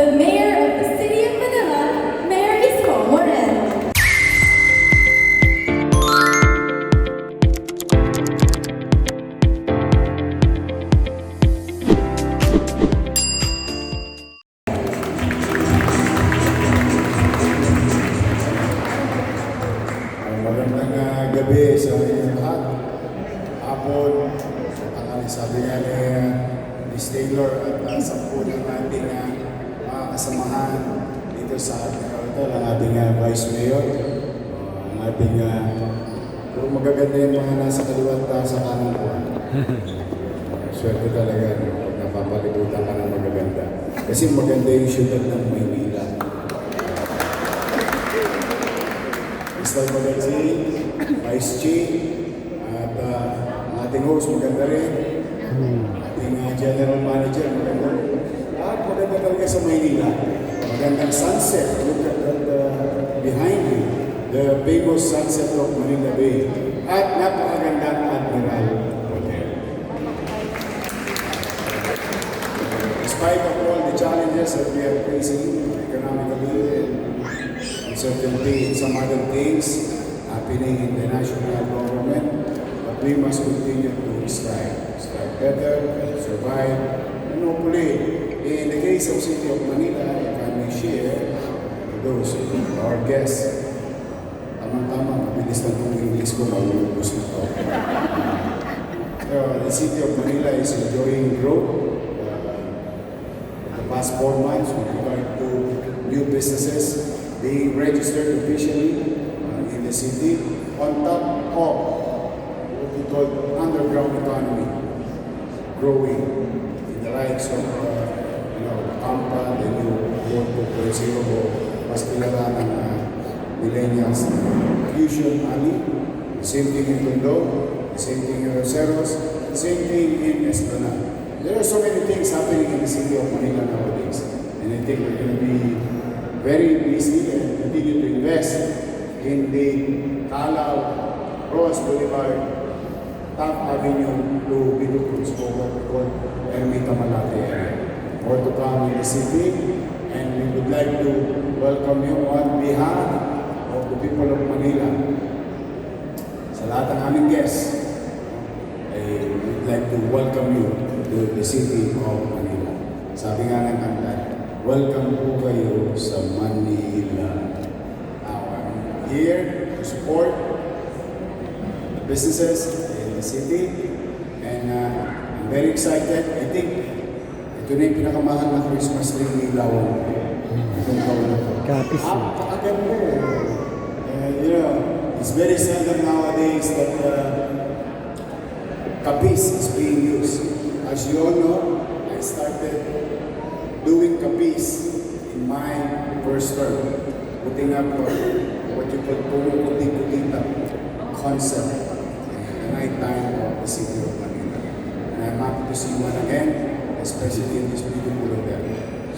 the Mayor of the City of Manila, Mayor Isko Moreno. Ang magandang ah, gabi sa inyong lahat. Hapon, tanghali sabi nga ni uh, Miss Taylor at uh, sa po ng ating ah, mga kasamahan dito sa ito, ang ating ah, Vice Mayor, uh, ang ating uh, kung magaganda yung mga nasa kaliwat ah, sa kanan ko. ah. Swerte talaga no, pag napapalibutan ka ng magaganda. Kasi maganda yung syudad ng Maynila. Mr. Magazi, Vice Chief, at uh, ang ating host, maganda rin. Ating uh, General Manager, maganda rin. Lahat maganda talaga sa Maynila. Magandang sunset. Look at that uh, behind you. The famous sunset of Manila Bay. At napakagandang Admiral Hotel. Despite of all the challenges that we are facing economically and uncertainty in some other things happening in the national government, but we must continue to strive, strive better, survive, and hopefully, in the case of City of Manila, if I may share to those, our guests, tamang-tama, mabilis na itong English ko, na to. So, the City of Manila is enjoying growth. Uh, the past four months with regard to new businesses being registered officially uh, in the city on top of what we call underground economy growing likes of uh, you know, Tampa, the new Yorko Presiro, mas kilala ng uh, millennials na Fusion Alley, same thing in Tondo, same thing in Roseros, same thing in Esplanade. There are so many things happening in the city of Manila nowadays. And I think we're going to be very busy and continue to invest in the Calao, Roas Boulevard, Top Avenue to Bito Cruz or we call Ermita Malate area. More to come in the city and we would like to welcome you on behalf of the people of Manila. Sa lahat ng aming guests, I would like to welcome you to the city of Manila. Sabi nga ng kanta, welcome po kayo sa Manila. Now, I'm here to support businesses in the city and uh, I'm very excited. I think ito na yung pinakamahal na Christmas tree ni Lawang. Itong taon na to. Kapis. Napakaganda eh. Uh, you know, it's very seldom nowadays that uh, kapis is being used. As you all know, I started doing kapis in my first term, putting up uh, what you call pumuputi-putita concept in the night time of the city of Manila. And I'm happy to see one again, especially in this beautiful hotel.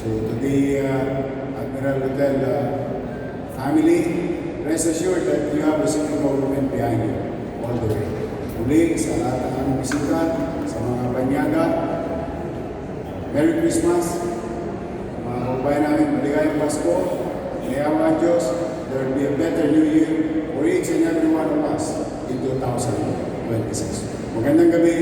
So to the uh, Admiral Hotel uh, family, rest assured that you have a city government behind you all the way. Muli, sa lahat ng aming bisita, sa mga banyaga, Merry Christmas, mga kababayan namin, maligayang Pasko, Inayawa ang Diyos, there will be a better New Year for each and every one of us in 2026. Magandang gabi,